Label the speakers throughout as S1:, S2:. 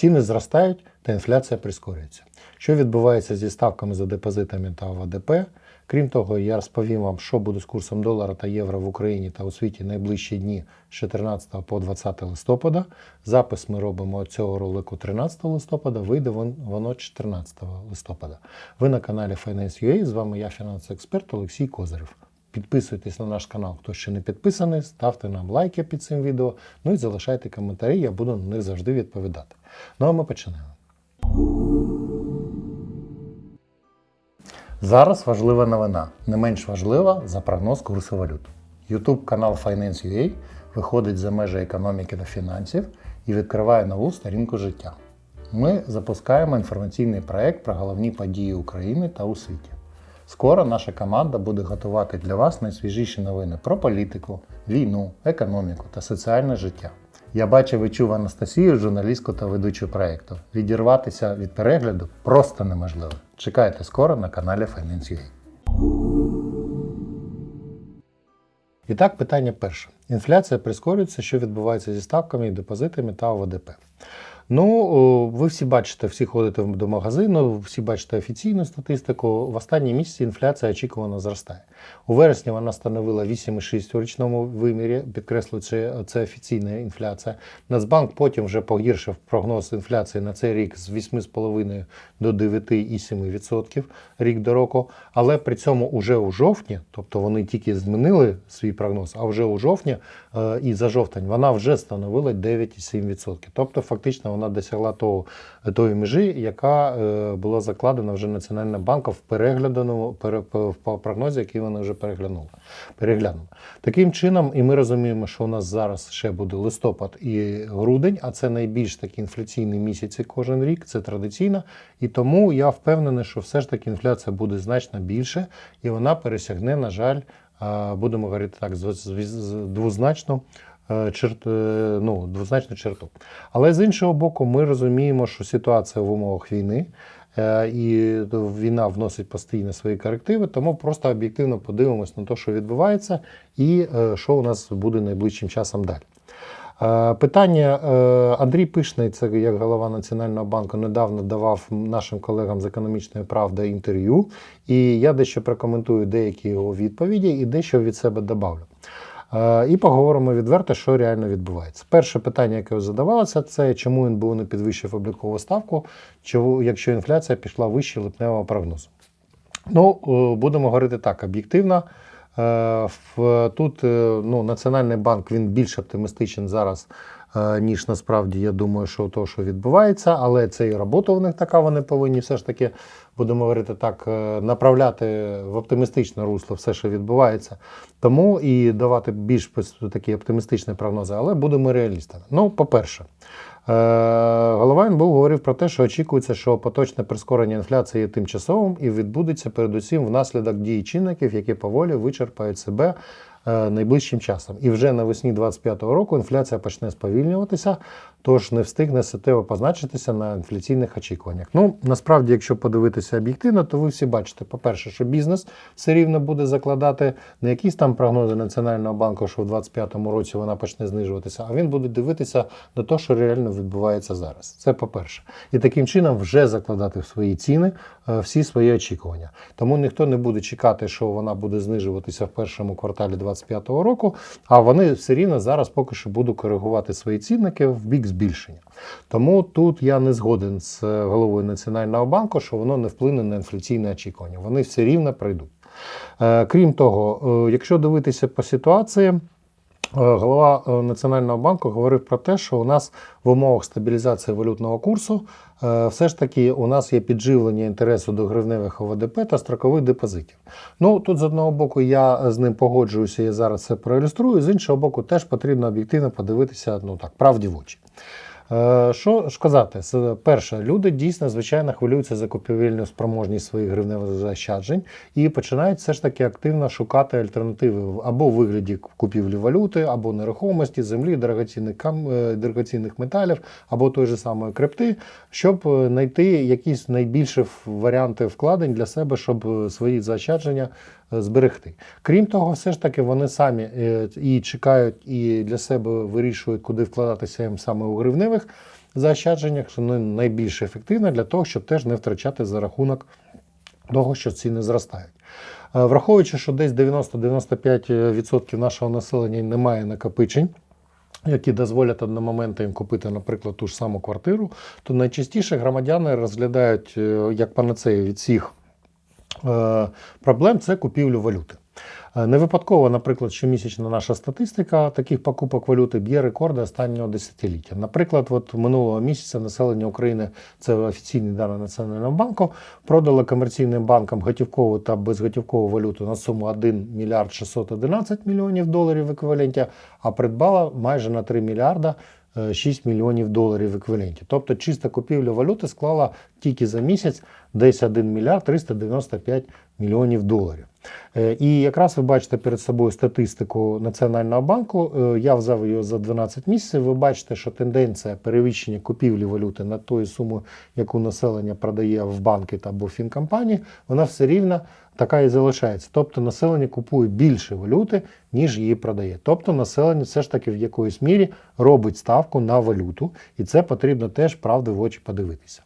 S1: ціни зростають та інфляція прискорюється. Що відбувається зі ставками за депозитами та ОВДП? Крім того, я розповім вам, що буде з курсом долара та євро в Україні та у світі найближчі дні з 14 по 20 листопада. Запис ми робимо цього ролику 13 листопада, вийде воно 14 листопада. Ви на каналі Finance.ua, з вами я, фінансовий експерт Олексій Козирев. Підписуйтесь на наш канал, хто ще не підписаний, ставте нам лайки під цим відео, ну і залишайте коментарі, я буду на них завжди відповідати. Ну а ми починаємо. Зараз важлива новина, не менш важлива за прогноз курсу валют. YouTube канал Finance.ua виходить за межі економіки та фінансів і відкриває нову сторінку життя. Ми запускаємо інформаційний проект про головні події України та у світі. Скоро наша команда буде готувати для вас найсвіжіші новини про політику, війну, економіку та соціальне життя. Я бачив і чув Анастасію, журналістку та ведучу проєкту. Відірватися від перегляду просто неможливо. Чекайте скоро на каналі Finance.ua. І так, питання перше. Інфляція прискорюється, що відбувається зі ставками і депозитами та ОВДП. Ну, ви всі бачите, всі ходите до магазину, всі бачите офіційну статистику. В останні місяці інфляція очікувано зростає. У вересні вона становила 8,6 у річному вимірі, підкреслюю, це, офіційна інфляція. Нацбанк потім вже погіршив прогноз інфляції на цей рік з 8,5 до 9,7% рік до року. Але при цьому уже у жовтні, тобто вони тільки змінили свій прогноз, а вже у жовтні е, і за жовтень вона вже становила 9,7%. Тобто, фактично, вона досягла того, тої межі, яка е, була закладена вже Національним банком в перегляданому по прогнозі, який вони вже переглянули. переглянули. Таким чином, і ми розуміємо, що у нас зараз ще буде листопад і грудень, а це найбільш такі інфляційні місяці кожен рік, це традиційно. І тому я впевнений, що все ж таки інфляція буде значно більше, і вона пересягне, на жаль, будемо говорити так, з- е, черт, е, ну, двозначну черту. Але з іншого боку, ми розуміємо, що ситуація в умовах війни. Е, І війна вносить постійно свої корективи, тому просто об'єктивно подивимось на те, що відбувається, і е, що у нас буде найближчим часом далі. Е, Питання Андрій Пишний, це як голова Національного банку, недавно давав нашим колегам з економічної правди інтерв'ю, і я дещо прокоментую деякі його відповіді і дещо від себе добавлю. Е, І поговоримо відверто, що реально відбувається. Перше питання, яке задавалося, це чому НБУ не підвищив облікову ставку, чому, якщо інфляція пішла вище липневого прогнозу. Ну, е, будемо говорити так, об'єктивно. Е, Тут ну, Національний банк він більш оптимістичен зараз, ніж насправді я думаю, що то, що відбувається, але це і робота у них така, вони повинні все ж таки, будемо говорити так, е, направляти в оптимістичне русло все, що відбувається. Тому і давати більш такі оптимістичні прогнози, але будемо реалістами. Ну, по-перше, Е, Голова НБУ говорив про те, що очікується, що поточне прискорення інфляції є тимчасовим і відбудеться передусім внаслідок дії чинників, які поволі вичерпають себе найближчим часом. І вже навесні 2025 року інфляція почне сповільнюватися, тож не встигне суттєво позначитися на інфляційних очікуваннях. Ну, насправді, якщо подивитися об'єктивно, то ви всі бачите, по-перше, що бізнес все рівно буде закладати не якісь там прогнози Національного банку, що в 2025 році вона почне знижуватися, а він буде дивитися на те, що реально відбувається зараз. Це по-перше. І таким чином вже закладати в свої ціни е, всі свої очікування. Тому ніхто не буде чекати, що вона буде знижуватися в першому кварталі 2025 року, а вони все рівно зараз поки що будуть коригувати свої цінники в бік збільшення. Тому тут я не згоден з е, головою Національного банку, що воно не вплине на інфляційне очікування. Вони все рівно прийдуть. Е, Крім того, е, якщо дивитися по ситуації, голова е, Національного банку говорив про те, що у нас в умовах стабілізації валютного курсу е, все ж таки у нас є підживлення інтересу до гривневих ОВДП та строкових депозитів. Ну тут з одного боку я з ним погоджуюся і зараз це проілюструю, з іншого боку, теж потрібно об'єктивно подивитися ну так, правді в очі. Е, Що ж казати? Перше, люди дійсно звичайно хвилюються за купівельну спроможність своїх гривневих заощаджень і починають все ж таки активно шукати альтернативи або в вигляді купівлі валюти, або нерухомості, землі, дорогоцінних, е, дорогоцінних металів, або той же самої крипти, щоб е, знайти якісь найбільші варіанти вкладень для себе, щоб свої заощадження зберегти. Крім того, все ж таки вони самі е, і чекають, і для себе вирішують, куди вкладатися їм саме у гривневих заощадженнях, що найбільш ефективна для того, щоб теж не втрачати за рахунок того, що ціни зростають. Е, Враховуючи, що десь 90-95% нашого населення не має накопичень, які дозволять одномоментно їм купити, наприклад, ту ж саму квартиру, то найчастіше громадяни розглядають е, як панацею від всіх проблем це купівлю валюти. Е, Не випадково, наприклад, щомісячна наша статистика таких покупок валюти б'є рекорди останнього десятиліття. Наприклад, от минулого місяця населення України, це офіційні дані Національного банку, продало комерційним банкам готівкову та безготівкову валюту на суму 1 мільярд 611 мільйонів доларів в еквіваленті, а придбала майже на 3 мільярда е, 6 мільйонів доларів в еквіваленті. Тобто чиста купівля валюти склала тільки за місяць десь 1 мільярд 395 мільйонів доларів. Е, І якраз ви бачите перед собою статистику Національного банку. Е, Я взяв її за 12 місяців. Ви бачите, що тенденція перевищення купівлі валюти на тої суму, яку населення продає в банки або фінкомпанії, вона все рівно така і залишається. Тобто населення купує більше валюти, ніж її продає. Тобто населення все ж таки в якоїсь мірі робить ставку на валюту, і це потрібно теж правди в очі подивитися.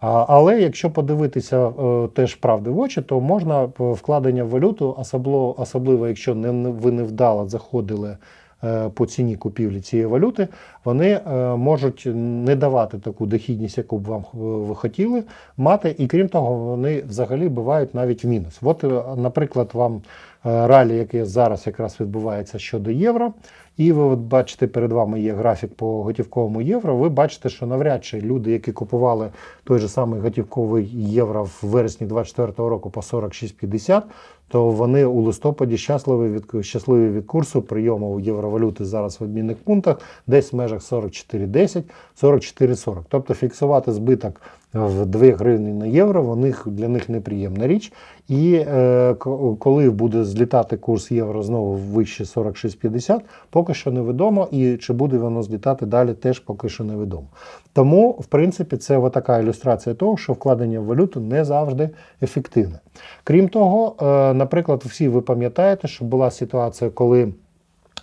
S1: Але якщо подивитися е, теж правди в очі, то можна е, вкладення в валюту, особливо, особливо якщо не, ви невдало заходили е, по ціні купівлі цієї валюти, вони можуть не давати таку дохідність, яку б вам ви хотіли мати, і крім того, вони взагалі бувають навіть в мінус. От, наприклад, вам ралі, яке зараз якраз відбувається щодо євро, і ви от бачите, перед вами є графік по готівковому євро. Ви бачите, що навряд чи люди, які купували той же самий готівковий євро в вересні 2024 року по 46,50, то вони у листопаді щасливі від щасливі від курсу прийому євровалюти зараз в обмінних пунктах, десь в межах 44,10, 44,40. Тобто фіксувати збиток в 2 гривні на євро, вони для них неприємна річ. І е, коли буде злітати курс євро знову вище 46,50, поки що невідомо, і чи буде воно злітати далі, теж поки що невідомо. Тому, в принципі, це така ілюстрація того, що вкладення в валюту не завжди ефективне. Крім того, е, наприклад, всі ви пам'ятаєте, що була ситуація, коли.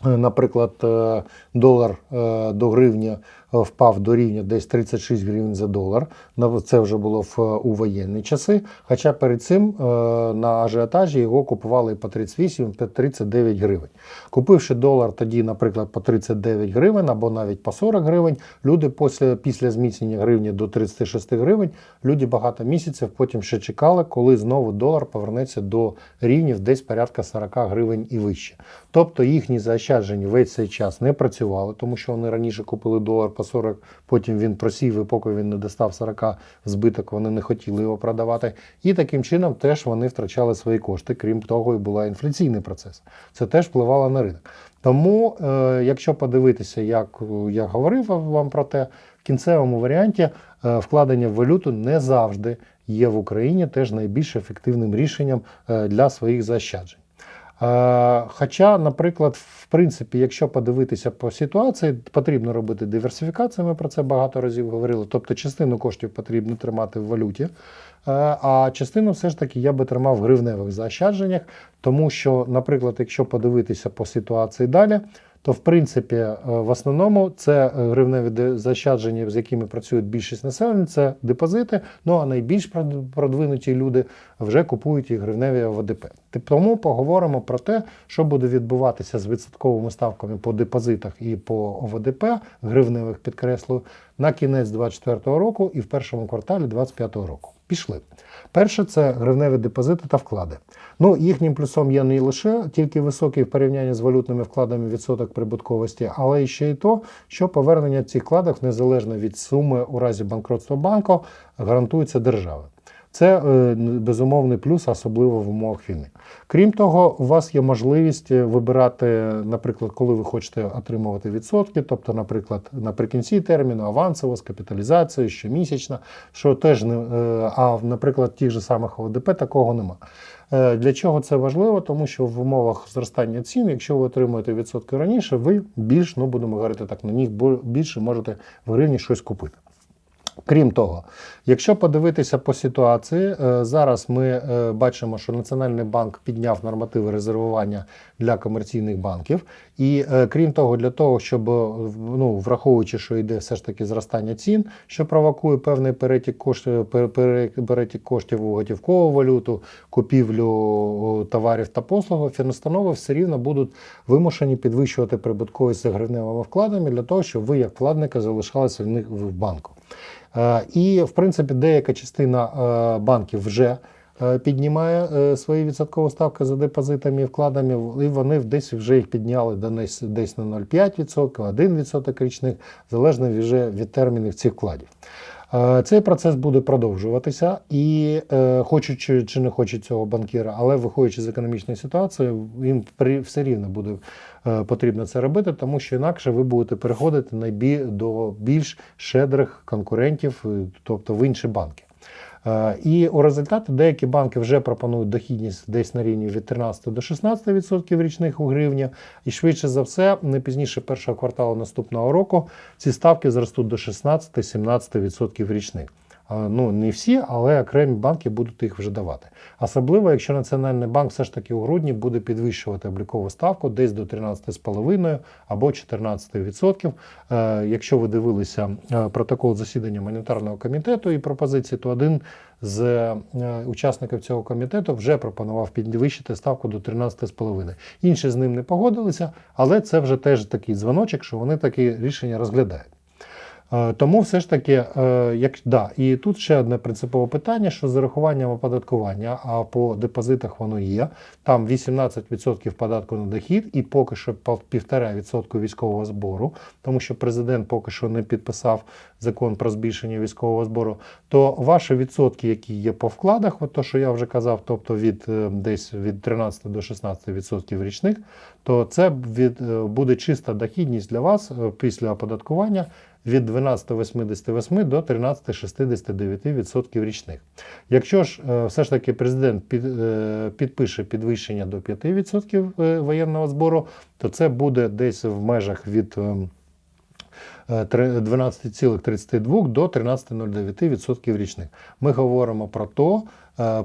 S1: Е, Наприклад, е, долар е, до гривні впав до рівня десь 36 гривень за долар. Це вже було в, у воєнні часи. Хоча перед цим е, на ажіотажі його купували і по 38, по 39 гривень. Купивши долар тоді, наприклад, по 39 гривень або навіть по 40 гривень, люди після, після зміцнення гривні до 36 гривень, люди багато місяців потім ще чекали, коли знову долар повернеться до рівнів десь порядка 40 гривень і вище. Тобто їхні заощадження весь цей час не працювали, тому що вони раніше купили долар по 40, потім він просів, і поки він не достав 40 збиток, вони не хотіли його продавати. І таким чином теж вони втрачали свої кошти. Крім того, і була інфляційний процес. Це теж впливало на ринок. Тому, е, якщо подивитися, як е, я говорив вам про те, в кінцевому варіанті е, вкладення в валюту не завжди є в Україні теж найбільш ефективним рішенням для своїх заощаджень. Е, Хоча, наприклад, в принципі, якщо подивитися по ситуації, потрібно робити диверсифікацію. Ми про це багато разів говорили. Тобто, частину коштів потрібно тримати в валюті, е, а частину все ж таки я би тримав в гривневих заощадженнях, тому що, наприклад, якщо подивитися по ситуації далі. То, в принципі, е, в основному це е, гривневі заощадження, з якими працюють більшість населення, це депозити. Ну а найбільш прод- продвинуті люди вже купують і гривневі ОВДП. Ти- Тому поговоримо про те, що буде відбуватися з відсотковими ставками по депозитах і по ОВДП, гривневих підкреслю, на кінець 2024 року і в першому кварталі 2025 року. Пішли. Перше це гривневі депозити та вклади. Ну, їхнім плюсом є не лише тільки високий в порівнянні з валютними вкладами відсоток прибутковості, але і ще й то, що повернення цих вкладах, незалежно від суми у разі банкротства банку гарантується державою. Це е, безумовний плюс, особливо в умовах війни. Крім того, у вас є можливість е, вибирати, наприклад, коли ви хочете отримувати відсотки, тобто, наприклад, наприкінці терміну авансово з капіталізацією, щомісячно, що теж не е, а наприклад, тих же самих ОВДП такого нема. Для чого це важливо? Тому що в умовах зростання цін, якщо ви отримуєте відсотки раніше, ви більш, ну будемо говорити так, на них більше можете в гривні щось купити. Крім того, якщо подивитися по ситуації, е, зараз ми е, бачимо, що Національний банк підняв нормативи резервування для комерційних банків. І е, крім того, для того, щоб ну, враховуючи, що йде все ж таки зростання цін, що провокує певний перетік коштів, перетік коштів у готівкову валюту, купівлю товарів та послуг, фінустанови все рівно будуть вимушені підвищувати прибутковість за гривневими вкладами для того, щоб ви, як вкладника, залишалися в них в банку. Е, І, в принципі, деяка частина е, банків вже е, піднімає свої відсоткові ставки за депозитами і вкладами, і вони десь вже їх підняли десь, десь на 0,5%, 1% річних, залежно вже від термінів цих вкладів. Е, Цей процес буде продовжуватися, і хочучи хочуть чи, не хочуть цього банкіра, але виходячи з економічної ситуації, їм при- все рівно буде е, потрібно це робити, тому що інакше ви будете переходити на бі, до більш щедрих конкурентів, е, тобто в інші банки. Е, І у результаті деякі банки вже пропонують дохідність десь на рівні від 13 до 16% річних у гривні. І швидше за все, не пізніше першого кварталу наступного року ці ставки зростуть до 16-17% річних. Ну, не всі, але окремі банки будуть їх вже давати. Особливо, якщо Національний банк все ж таки у грудні буде підвищувати облікову ставку десь до 13,5 або 14%. Е, Якщо ви дивилися е, протокол засідання монетарного комітету і пропозиції, то один з е, учасників цього комітету вже пропонував підвищити ставку до 13,5. Інші з ним не погодилися, але це вже теж такий дзвоночок, що вони такі рішення розглядають. Е, Тому все ж таки, е, як да, і тут ще одне принципове питання: що з зарахуванням оподаткування, а по депозитах воно є. Там 18% податку на дохід і поки що пов- 1,5% військового збору, тому що президент поки що не підписав закон про збільшення військового збору. То ваші відсотки, які є по вкладах, от то, що я вже казав, тобто від е, десь від 13 до 16% річних, то це від, буде чиста дохідність для вас після оподаткування від 12,88 до 13,69% річних. Якщо ж е, все ж таки президент е, підпише підвищення до 5% е, воєнного збору, то це буде десь в межах від ем, е, три- 12,32 до 13,09% річних. Ми говоримо про то,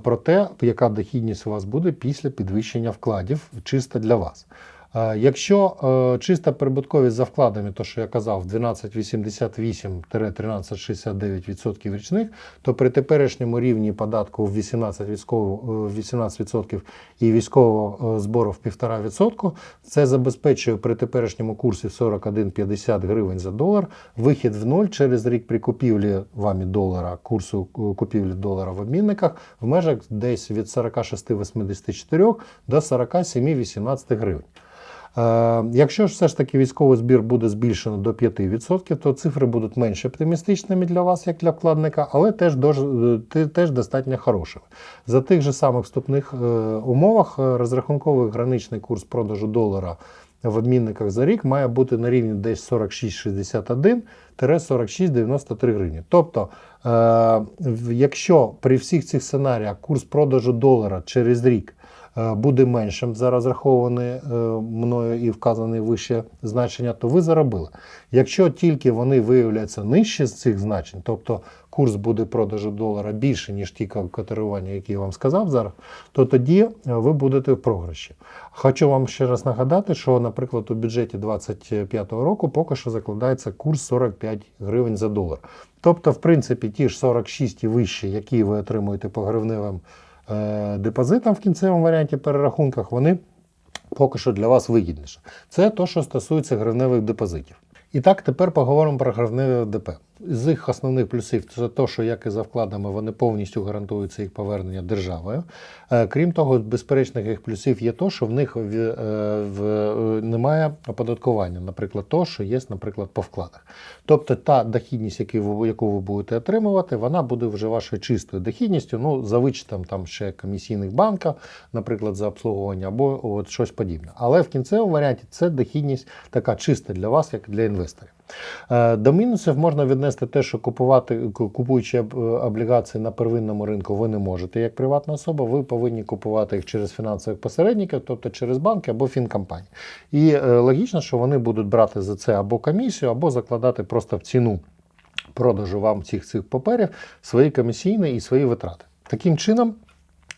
S1: про те, яка дохідність у вас буде після підвищення вкладів чисто для вас. Якщо е, чиста прибутковість за вкладами, то що я казав, 12,88-13,69% річних, то при теперішньому рівні податку в 18%, військового, е, 18% і військового е, збору в 1,5%, це забезпечує при теперішньому курсі 41,50 гривень за долар вихід в нуль через рік при купівлі вами долара, курсу купівлі долара в обмінниках в межах десь від 46,84 до 47,18 гривень. Е, Якщо ж все ж таки військовий збір буде збільшено до 5%, то цифри будуть менш оптимістичними для вас, як для вкладника, але теж, е, те- теж достатньо хорошими. За тих же самих вступних е, умовах розрахунковий граничний курс продажу долара в обмінниках за рік має бути на рівні десь 46,61-46,93 гривні. Тобто, якщо при всіх цих сценаріях курс продажу долара через рік буде меншим за розраховане е, мною і вказане вище значення, то ви заробили. Якщо тільки вони виявляться нижче з цих значень, тобто курс буде продажу долара більше, ніж ті котирування, які я вам сказав зараз, то тоді е, ви будете в програші. Хочу вам ще раз нагадати, що, наприклад, у бюджеті 2025 року поки що закладається курс 45 гривень за долар. Тобто, в принципі, ті ж 46 і вищі, які ви отримуєте по гривневим е, депозитам в кінцевому варіанті перерахунках, вони поки що для вас вигідніше. Це те, що стосується гривневих депозитів. І так, тепер поговоримо про гривневе ДП. З їх основних плюсів це те, що як і за вкладами вони повністю гарантуються їх повернення державою. Е, Крім того, безперечних їх плюсів є те, що в них в, е, е, немає оподаткування, наприклад, то, що є, наприклад, по вкладах. Тобто та дохідність, яку ви будете отримувати, вона буде вже вашою чистою дохідністю, ну, за вичетом там ще комісійних банків, наприклад, за обслуговування або от щось подібне. Але в кінцевому варіанті це дохідність така чиста для вас, як для інвесторів. Е, До мінусів можна віднести те, що купувати, купуючи облігації на первинному ринку, ви не можете як приватна особа, ви повинні купувати їх через фінансових посередників, тобто через банки або фінкомпанії. І е, логічно, що вони будуть брати за це або комісію, або закладати просто в ціну продажу вам цих цих паперів свої комісійні і свої витрати. Таким чином,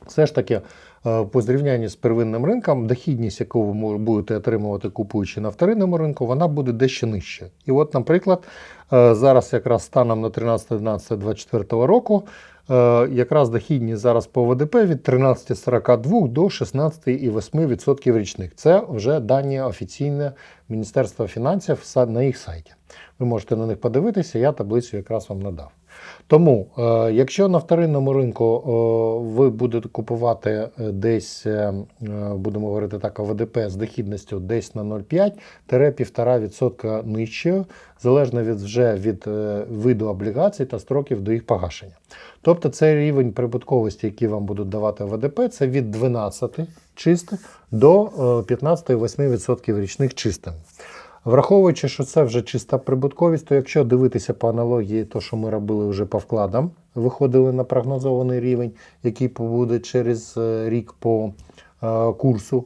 S1: все ж таки, по зрівнянні з первинним ринком, дохідність, яку ви будете отримувати, купуючи на вторинному ринку, вона буде дещо нижча. І от, наприклад, е, зараз якраз станом на 13-11-24 року, е, якраз дохідність зараз по ВДП від 13,42 до 16,8% річних. Це вже дані офіційне Міністерства фінансів на їх сайті. Ви можете на них подивитися, я таблицю якраз вам надав. Тому, е, якщо на вторинному ринку е, ви будете купувати е, десь, будемо говорити так, ОВДП з дохідністю десь на 0,5-1,5% нижче, залежно від вже від виду облігацій та строків до їх погашення. Тобто цей рівень прибутковості, який вам будуть давати ОВДП, це від 12 чистих до е, 15,8% річних чистими. Враховуючи, що це вже чиста прибутковість, то якщо дивитися по аналогії, то що ми робили вже по вкладам, виходили на прогнозований рівень, який буде через е, рік по е, курсу,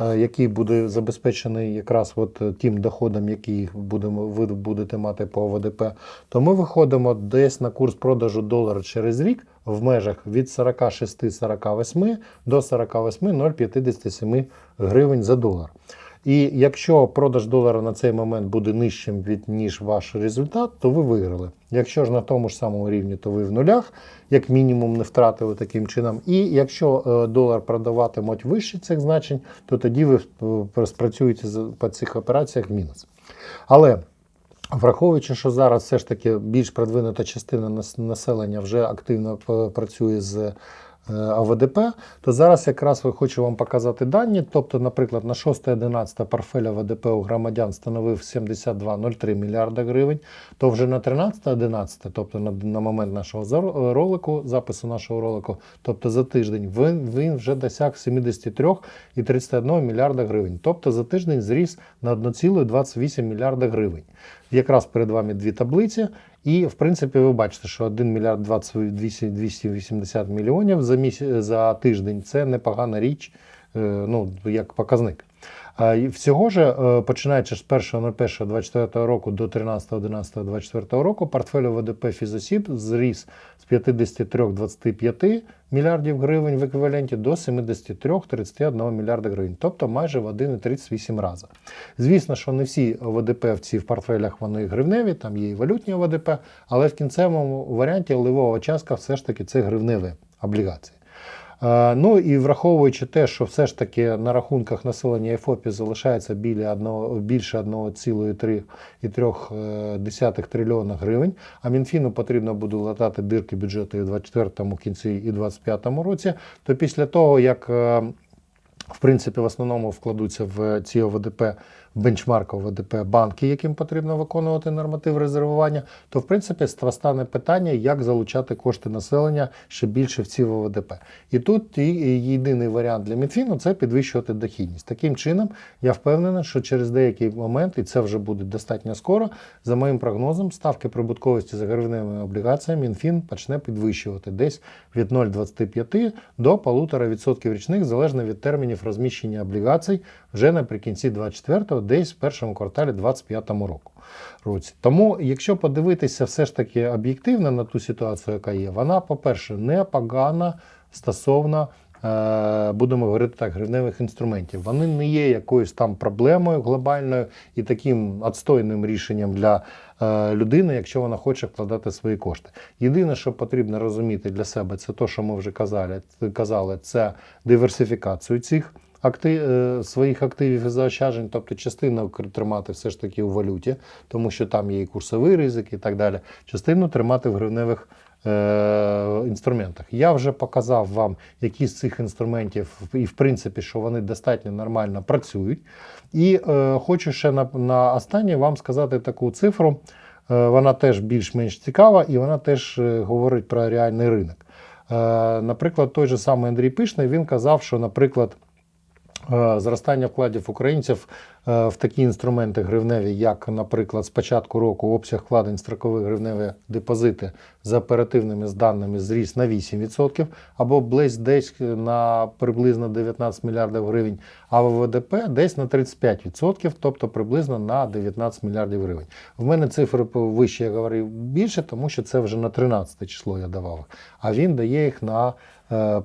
S1: е, який буде забезпечений якраз от тим доходом, який будемо, ви будете мати по ОВДП, то ми виходимо десь на курс продажу долара через рік в межах від 46-48 до 48,057 гривень за долар. І якщо продаж долара на цей момент буде нижчим від ніж ваш результат, то ви виграли. Якщо ж на тому ж самому рівні, то ви в нулях, як мінімум, не втратили таким чином. І якщо е, долар продаватимуть вище цих значень, то тоді ви е, спрацюєте по цих операціях в мінус. Але Враховуючи, що зараз все ж таки більш продвинута частина населення вже активно працює з е, АВДП, то зараз якраз я хочу вам показати дані. Тобто, наприклад, на 6-11 портфель АВДП у громадян становив 72,03 мільярда гривень, то вже на 13-11, тобто на, на момент нашого зар- ролику, запису нашого ролику, тобто за тиждень, він, він вже досяг 73,31 мільярда гривень. Тобто за тиждень зріс на 1,28 мільярда гривень. Якраз перед вами дві таблиці, і в принципі ви бачите, що 1 мільярд 28 280 мільйонів за місяць за тиждень це непогана річ, е, ну як показник. Всього ж, е, починаючи з 1.01.24 року до 13.11.24 року, портфель ОВДП фізосіб зріс з 53-25 мільярдів гривень в еквіваленті до 73-31 мільярда гривень, тобто майже в 1,38 рази. Звісно, що не всі ОВДП в ці в портфелях вони гривневі, там є і валютні ОВДП, але в кінцевому варіанті ливова частка все ж таки це гривневі облігації. Е, Ну і враховуючи те, що все ж таки на рахунках населення ЕФОПі залишається біля одного, більше 1,3 трильйона гривень, а Мінфіну потрібно буде латати дирки бюджету і в 24 кінці і 25 році, то після того, як е, в принципі, в основному вкладуться в ці ОВДП, в бенчмарк ОВДП банки, яким потрібно виконувати норматив резервування, то в принципі ста- стане питання, як залучати кошти населення ще більше в ці ОВДП. І тут єдиний варіант для Мінфіну це підвищувати дохідність. Таким чином, я впевнений, що через деякий момент, і це вже буде достатньо скоро, за моїм прогнозом, ставки прибутковості за гривневими облігаціями Мінфін почне підвищувати десь від 0,25 до 1,5% річних, залежно від термінів розміщення облігацій вже наприкінці 24-го, десь в першому кварталі 25-му року. році. Тому, якщо подивитися все ж таки об'єктивно на ту ситуацію, яка є, вона, по-перше, непогана стосовно. е, Будемо говорити так, гривневих інструментів. Вони не є якоюсь там проблемою глобальною і таким відстойним рішенням для е, людини, якщо вона хоче вкладати свої кошти. Єдине, що потрібно розуміти для себе, це те, що ми вже казали, казали, це диверсифікацію цих акти, е, своїх активів і заощаджень, тобто частину тримати все ж таки у валюті, тому що там є і курсовий ризик і так далі. Частину тримати в гривневих е, інструментах. Я вже показав вам, які з цих інструментів, і в принципі, що вони достатньо нормально працюють. І е, хочу ще на, на останнє вам сказати таку цифру. Е, вона теж більш-менш цікава, і вона теж е, говорить про реальний ринок. Е, наприклад, той же самий Андрій Пишний він казав, що, наприклад, зростання вкладів українців е, в такі інструменти гривневі, як, наприклад, з початку року обсяг вкладень строкових гривневі депозити за оперативними даними зріс на 8%, або близь десь на приблизно 19 мільярдів гривень, а ВВДП десь на 35%, тобто приблизно на 19 мільярдів гривень. В мене цифри вище я говорив більше, тому що це вже на 13 число я давав, а він дає їх на е,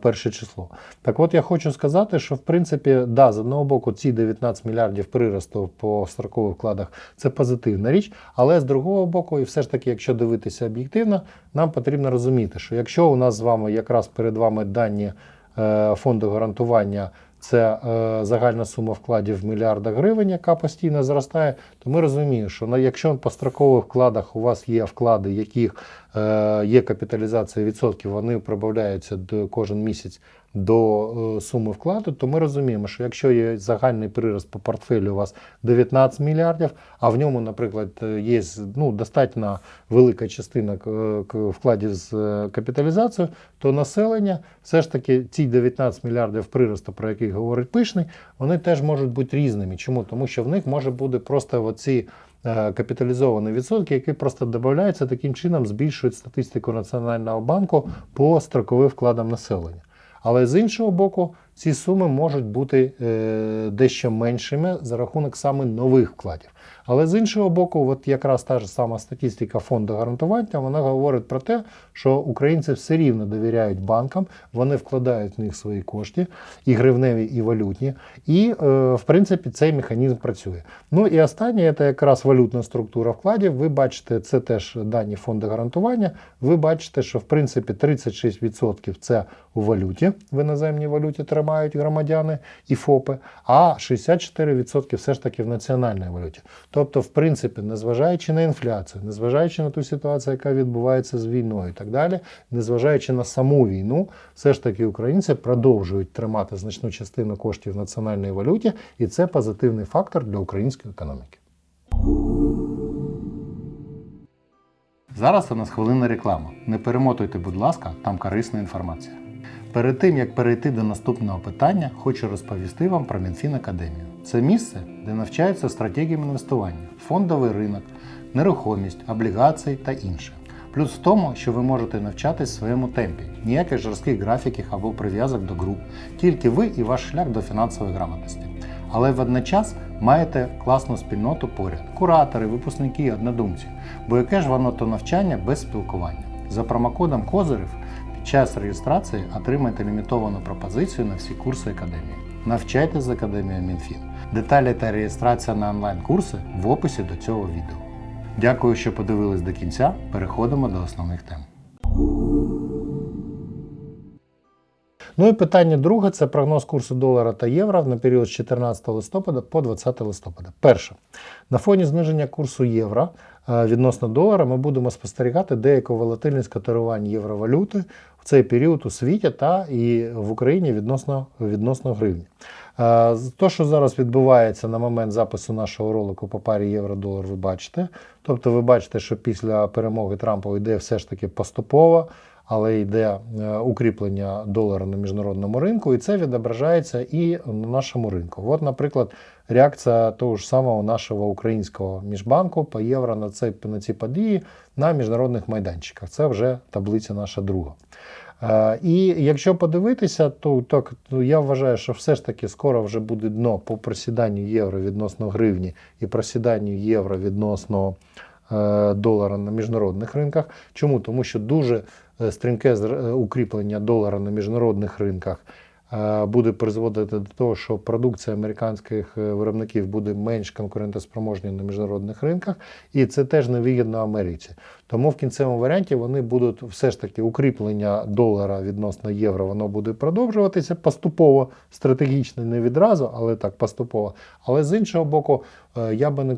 S1: перше число. Так от я хочу сказати, що в принципі, да, з одного боку, ці 19 мільярдів приросту по строкових вкладах це позитивна річ, але з другого боку, і все ж таки, якщо дивитися об'єктивно, нам потрібно розуміти, що якщо у нас з вами якраз перед вами дані е, фонду гарантування. Це е, загальна сума вкладів в мільярдах гривень, яка постійно зростає, то ми розуміємо, що якщо по строкових вкладах у вас є вклади, яких е, є капіталізація відсотків, вони прибавляються кожен місяць до е, суми вкладу, то ми розуміємо, що якщо є загальний прирост по портфелю у вас 19 мільярдів, а в ньому, наприклад, е, є ну, достатньо велика частина вкладів з е, капіталізацією, то населення все ж таки ці 19 мільярдів приросту, про який говорить Пишний, вони теж можуть бути різними. Чому? Тому що в них може бути просто оці капіталізовані відсотки, які просто додаються, таким чином збільшують статистику Національного банку по строковим вкладам населення. Але з іншого боку, ці суми можуть бути е, дещо меншими за рахунок саме нових вкладів. Але з іншого боку, от якраз та ж сама статистика фонду гарантування, вона говорить про те, що українці все рівно довіряють банкам, вони вкладають в них свої кошти, і гривневі, і валютні. І, е, в принципі, цей механізм працює. Ну і останнє це якраз валютна структура вкладів. Ви бачите, це теж дані фонду гарантування. Ви бачите, що в принципі 36% це у валюті, в іноземній валюті тримають громадяни і ФОПи, а 64% все ж таки в національній валюті. Тобто, в принципі, незважаючи на інфляцію, незважаючи на ту ситуацію, яка відбувається з війною і так далі, незважаючи на саму війну, все ж таки українці продовжують тримати значну частину коштів в національній валюті, і це позитивний фактор для української економіки. Зараз у нас хвилина реклама. Не перемотуйте, будь ласка, там корисна інформація. Перед тим як перейти до наступного питання, хочу розповісти вам про Мінфін Академію. Це місце, де навчаються стратегіям інвестування, фондовий ринок, нерухомість, облігації та інше. Плюс в тому, що ви можете навчатись в своєму темпі, ніяких жорстких графіків або прив'язок до груп, тільки ви і ваш шлях до фінансової грамотності. Але водночас маєте класну спільноту поряд, куратори, випускники, однодумці. Бо яке ж воно то навчання без спілкування? За промокодом Козирів час реєстрації отримайте лімітовану пропозицію на всі курси академії. Навчайтесь з академією Мінфін. Деталі та реєстрація на онлайн-курси в описі до цього відео. Дякую, що подивились до кінця. Переходимо до основних тем. Ну і питання друге це прогноз курсу долара та євро на період з 14 листопада по 20 листопада. Перше, на фоні зниження курсу євро е, відносно долара ми будемо спостерігати деяку волатильність котирувань євровалюти в цей період у світі та і в Україні відносно, відносно гривні. Е, То, що зараз відбувається на момент запису нашого ролику по парі євро-долар, ви бачите. Тобто ви бачите, що після перемоги Трампа йде все ж таки поступово але йде е, укріплення долара на міжнародному ринку, і це відображається і на нашому ринку. От, наприклад, реакція того ж самого нашого українського міжбанку по євро на, цей, на ці події на міжнародних майданчиках. Це вже таблиця наша друга. І якщо подивитися, то так то я вважаю, що все ж таки скоро вже буде дно по просіданню євро відносно гривні і просіданню євро відносно е, долара на міжнародних ринках. Чому? Тому що дуже е, стрімке е, укріплення долара на міжнародних ринках буде призводити до того, що продукція американських е, виробників буде менш конкурентоспроможною на міжнародних ринках, і це теж невигідно Америці. Тому в кінцевому варіанті вони будуть все ж таки укріплення долара відносно євро, воно буде продовжуватися поступово, стратегічно, не відразу, але так поступово. Але з іншого боку, е, я би не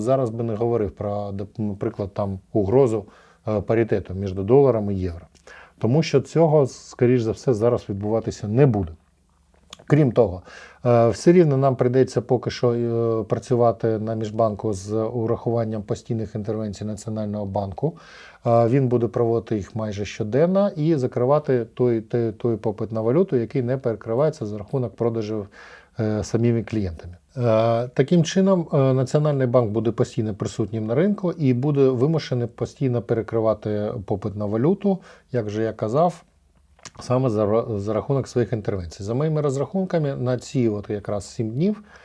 S1: зараз би не говорив про, наприклад, там угрозу е, паритету між доларом і євро. Тому що цього, скоріш за все, зараз відбуватися не буде. Крім того, е, все рівно нам прийдеться поки що е, працювати на міжбанку з урахуванням постійних інтервенцій Національного банку. Е, Він буде проводити їх майже щоденно і закривати той, той, той попит на валюту, який не перекривається за рахунок продажів самими клієнтами. Е, Таким чином, е, Національний банк буде постійно присутнім на ринку і буде вимушений постійно перекривати попит на валюту, як же я казав, саме за, за рахунок своїх інтервенцій. За моїми розрахунками, на ці от якраз 7 днів е,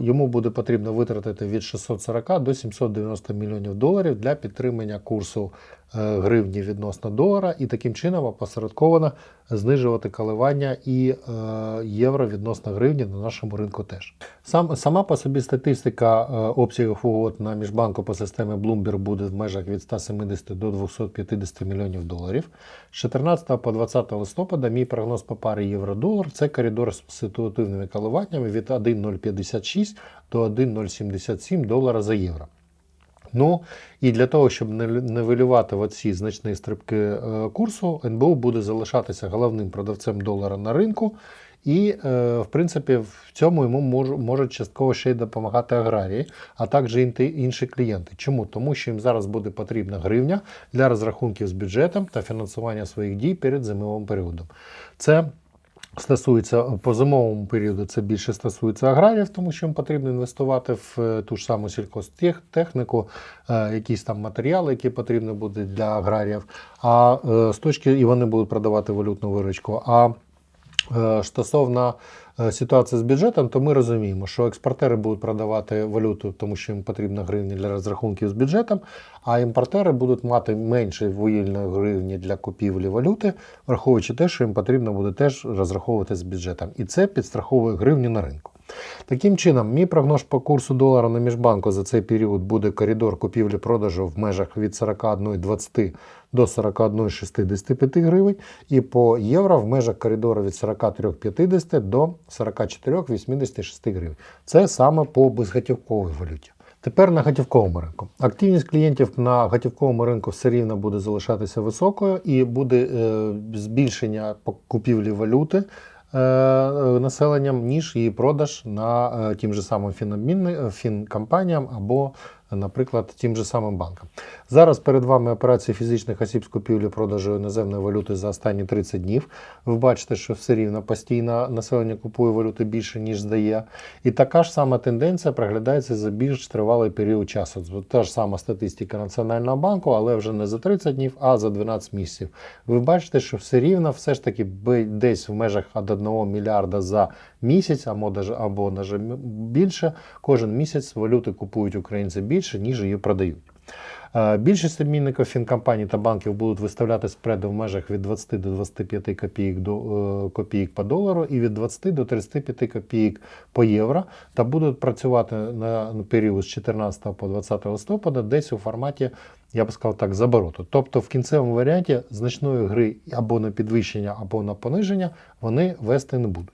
S1: йому буде потрібно витратити від 640 до 790 мільйонів доларів для підтримання курсу е, гривні відносно долара, і таким чином опосередковано знижувати коливання і е, євро відносно гривні на нашому ринку теж. Сам, сама по собі статистика е, обсягів угод на міжбанку по системі Bloomberg буде в межах від 170 до 250 мільйонів доларів. З 14 по 20 листопада мій прогноз по парі євро-долар це коридор з ситуативними коливаннями від 1,056 до 1,077 долара за євро. Ну і для того, щоб не нивелювати оці значні стрибки е, курсу, НБУ буде залишатися головним продавцем долара на ринку. І, е, в принципі, в цьому йому можуть частково ще й допомагати аграрії, а також інші клієнти. Чому? Тому що їм зараз буде потрібна гривня для розрахунків з бюджетом та фінансування своїх дій перед зимовим періодом. Це стосується по зимовому періоду, це більше стосується аграріїв, тому що їм потрібно інвестувати в е, ту ж саму сільхозтехніку, е, якісь там матеріали, які потрібні будуть для аграріїв. А е, з точки і вони будуть продавати валютну виручку. А Стосовно е, ситуації з бюджетом, то ми розуміємо, що експортери будуть продавати валюту, тому що їм потрібна гривня для розрахунків з бюджетом, а імпортери будуть мати менше вугільної гривні для купівлі валюти, враховуючи те, що їм потрібно буде теж розраховувати з бюджетом. І це підстраховує гривню на ринку. Таким чином, мій прогноз по курсу долара на міжбанку за цей період буде коридор купівлі-продажу в межах від 41,20 до 41,65 гривень, і по євро в межах коридору від 43,50 до 44,86 гривень. Це саме по безготівковій валюті. Тепер на готівковому ринку. Активність клієнтів на готівковому ринку все рівно буде залишатися високою і буде е, збільшення купівлі валюти населенням, ніж її продаж на е, тим же самим фінобмінним фінкомпаніям або, наприклад, тим же самим банкам. Зараз перед вами операції фізичних осіб з купівлі-продажу іноземної валюти за останні 30 днів. Ви бачите, що все рівно постійно населення купує валюти більше, ніж здає. І така ж сама тенденція проглядається за більш тривалий період часу. Та ж сама статистика Національного банку, але вже не за 30 днів, а за 12 місяців. Ви бачите, що все рівно, все ж таки десь в межах від 1 мільярда за місяць, або даже більше, кожен місяць валюти купують українці більше, ніж її продають. Е, Більшість обмінників фінкомпаній та банків будуть виставляти спреди в межах від 20 до 25 копійок, до, е, копійок по долару і від 20 до 35 копійок по євро та будуть працювати на період з 14 по 20 листопада десь у форматі, я б сказав так, забороту. Тобто в кінцевому варіанті значної гри або на підвищення, або на пониження вони вести не будуть.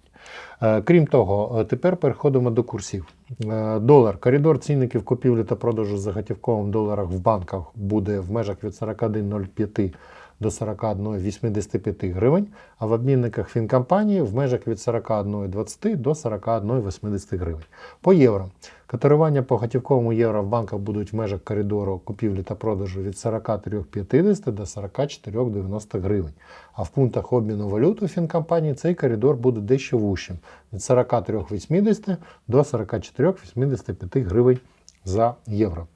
S1: Е, Крім того, тепер переходимо до курсів. Е, Долар. Коридор цінників купівлі та продажу за готівковим доларах в банках буде в межах від 41,05 до 41,85 гривень, а в обмінниках фінкомпанії в межах від 41,20 до 41,80 гривень. По євро. Котирування по готівковому євро в банках будуть в межах коридору купівлі та продажу від 43,50 до 44,90 гривень. А в пунктах обміну валют у фінкомпанії цей коридор буде дещо вущим від 43,80 до 44,85 гривень за євро.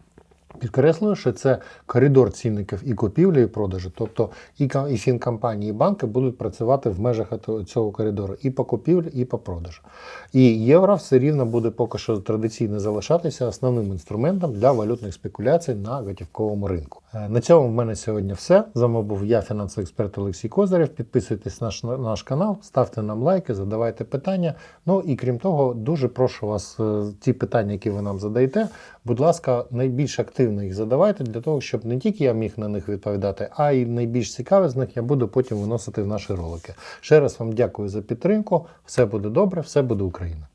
S1: Підкреслюю, що це коридор цінників і купівлі, і продажу. Тобто і, фінкомпанії, і банки будуть працювати в межах цього коридору і по купівлі, і по продажу. І євро все рівно буде поки що традиційно залишатися основним інструментом для валютних спекуляцій на готівковому ринку. Е, На цьому в мене сьогодні все. З вами був я, фінансовий експерт Олексій Козарєв. Підписуйтесь на наш, на наш канал, ставте нам лайки, задавайте питання. Ну і крім того, дуже прошу вас, е, ті питання, які ви нам задаєте, будь ласка, найбільш активно їх задавайте для того, щоб не тільки я міг на них відповідати, а й найбільш цікаві з них я буду потім виносити в наші ролики. Ще раз вам дякую за підтримку. Все буде добре, все буде Україна.